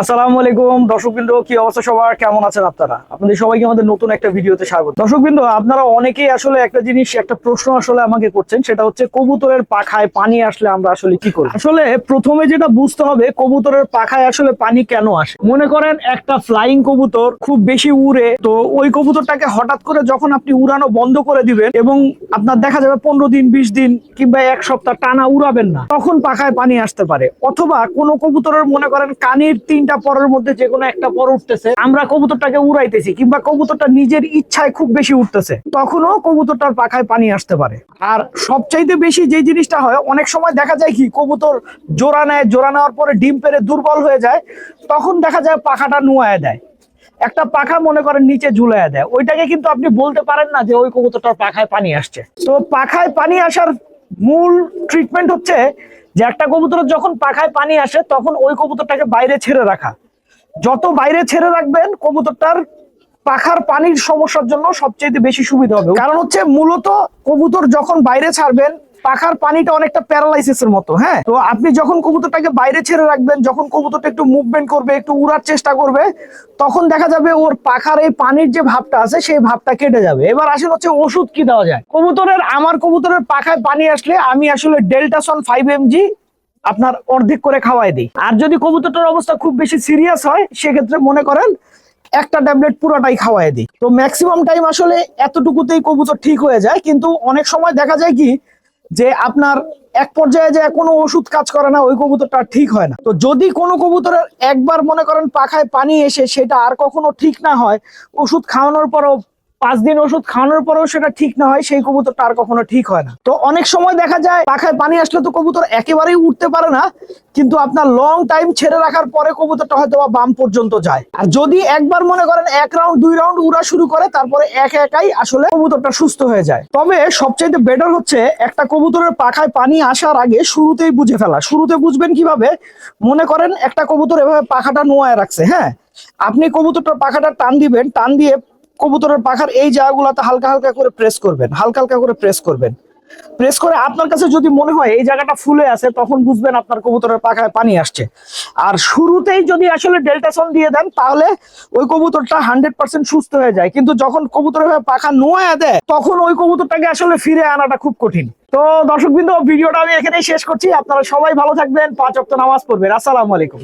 আসসালামু আলাইকুম। দর্শকবৃন্দ, কি অবস্থা সবার? কেমন আছেন আপনারা? আপনাদের সবাইকে আমাদের নতুন একটা ভিডিওতে স্বাগত। দর্শকবৃন্দ, আপনারা অনেকেই আসলে একটা জিনিস, একটা প্রশ্ন আসলে আমাকে করছেন, সেটা হচ্ছে কবুতরের পাখায় পানি আসলে আমরা আসলে কি করি? আসলে প্রথমে যেটা বুঝতে হবে, কবুতরের পাখায় আসলে পানি কেন আসে? মনে করেন একটা ফ্লাইং কবুতর খুব বেশি উড়ে, তো ওই কবুতরটাকে হঠাৎ করে যখন আপনি উড়ানো বন্ধ করে দিবেন এবং আপনার দেখা যাবে পনেরো দিন, বিশ দিন কিংবা এক সপ্তাহ টানা উড়াবেন না, তখন পাখায় পানি আসতে পারে। অথবা কোনো কবুতরের মনে করেন কানের কানির তিনটা পরের মধ্যে যে কোনো একটা পর উঠতেছে। আমরা কবুতরটাকে উড়াইতেছি কিংবা কবুতরটা নিজের ইচ্ছায় খুব বেশি উঠতেছে তখনও কবুতরটার পাখায় পানি আসতে পারে। আর সবচাইতে বেশি যে জিনিসটা হয়, অনেক সময় দেখা যায় কি, কবুতর জোড়া নেয়, জোড়া নেওয়ার পরে ডিম পেরে দুর্বল হয়ে যায়, তখন দেখা যায় পাখাটা নুয়ায় দেয়। একটা পাখা মনে করেন নিচে ঝুলাইয়া দেয়। ওইটাকে কিন্তু আপনি বলতে পারেন না যে ওই কবুতরটার পাখায় পানি আসছে। তো পাখায় পানি আসার মূল ট্রিটমেন্ট হচ্ছে যে একটা কবুতরের যখন পাখায় পানি আসে, তখন ওই কবুতরটাকে বাইরে ছেড়ে রাখা। যত বাইরে ছেড়ে রাখবেন, কবুতরটার পাখার পানির সমস্যার জন্য সবচেয়ে বেশি সুবিধা হবে। কারণ হচ্ছে মূলত কবুতর যখন বাইরে ছাড়বেন পাখার পানিটা অনেকটা প্যারালাইসিস এর মতো হ্যাঁ? তো আপনি যখন কবুতরটাকে বাইরে ছেড়ে রাখবেন, যখন কবুতরটা একটু মুভমেন্ট করবে, একটু উড়ার চেষ্টা করবে, তখন দেখা যাবে ওর পাখার এই পানির যে ভাবটা আছে, সেই ভাবটা কেটে যাবে। এবার আসলে হচ্ছে ওষুধ কি দেওয়া যায়। কবুতরের, আমার কবুতরের পাখায় পানি আসলে আমি আসলে ডেল্টাসন ফাইভ এমজি আপনার অর্ধেক করে খাওয়াই দিই। আর যদি কবুতরটার অবস্থা খুব বেশি সিরিয়াস হয়, সেক্ষেত্রে মনে করেন একটা ট্যাবলেট পুরোটাই খাওয়াই দিই। তো ম্যাক্সিমাম টাইম আসলে এতটুকুতেই কবুতর ঠিক হয়ে যায়, কিন্তু অনেক সময় দেখা যায় কি যে আপনার এক পর্যায়ে যে কোনো ওষুধ কাজ করে না, ওই কবুতরটা ঠিক হয় না। তো যদি কোনো কবুতরের একবার মনে করেন পাখায় পানি এসে সেটা আর কখনো ঠিক না হয়, ওষুধ খাওয়ানোর পরও পাঁচ দিন ওষুধ খাওয়ানোর পরেও সেটা ঠিক না হয়, সেই কবুতরটা আর কখনো ঠিক হয় না। তো অনেক সময় দেখা যায়, পাখায় পানি আসলে তো কবুতর একেবারেই উঠতে পারে না, কিন্তু আপনার লং টাইম ছেড়ে রাখার পরে কবুতরটা হয়তো বা বাম পর্যন্ত যায়। আর যদি একবার মনে করেন এক রাউন্ড দুই রাউন্ড উড়া শুরু করে, তারপরে এক একাই আসলে কবুতরটা সুস্থ হয়ে যায়। তবে সবচাইতে বেটার হচ্ছে একটা কবুতরের পাখায় পানি আসার আগে শুরুতেই বুঝে ফেলা। শুরুতে বুঝবেন কীভাবে? মনে করেন একটা কবুতর এভাবে পাখাটা নোয়ায় রাখছে হ্যাঁ? আপনি কবুতরটার পাখাটা টান দিবেন, টান দিয়ে কবুতরের পাখার এই জায়গাগুলোতে হালকা হালকা করে প্রেস করবেন, হালকা হালকা করে প্রেস করবেন। প্রেস করে আপনার কাছে যদি মনে হয় এই জায়গাটা ফুলে আছে, তখন বুঝবেন আপনার কবুতরের পাখায় পানি আসছে। আর শুরুতেই যদি আসলে ডেল্টাসন দিয়ে দেন, তাহলে ওই কবুতরটা হান্ড্রেড পার্সেন্ট সুস্থ হয়ে যায়। কিন্তু যখন কবুতরের পাখা নোয়া দেয়, তখন ওই কবুতরটাকে আসলে ফিরে আনাটা খুব কঠিন। তো দর্শকবৃন্দ, ভিডিওটা আমি এখানেই শেষ করছি। আপনারা সবাই ভালো থাকবেন। পাঁচ অক্ট নামাজ পড়বেন। আসসালামু আলাইকুম।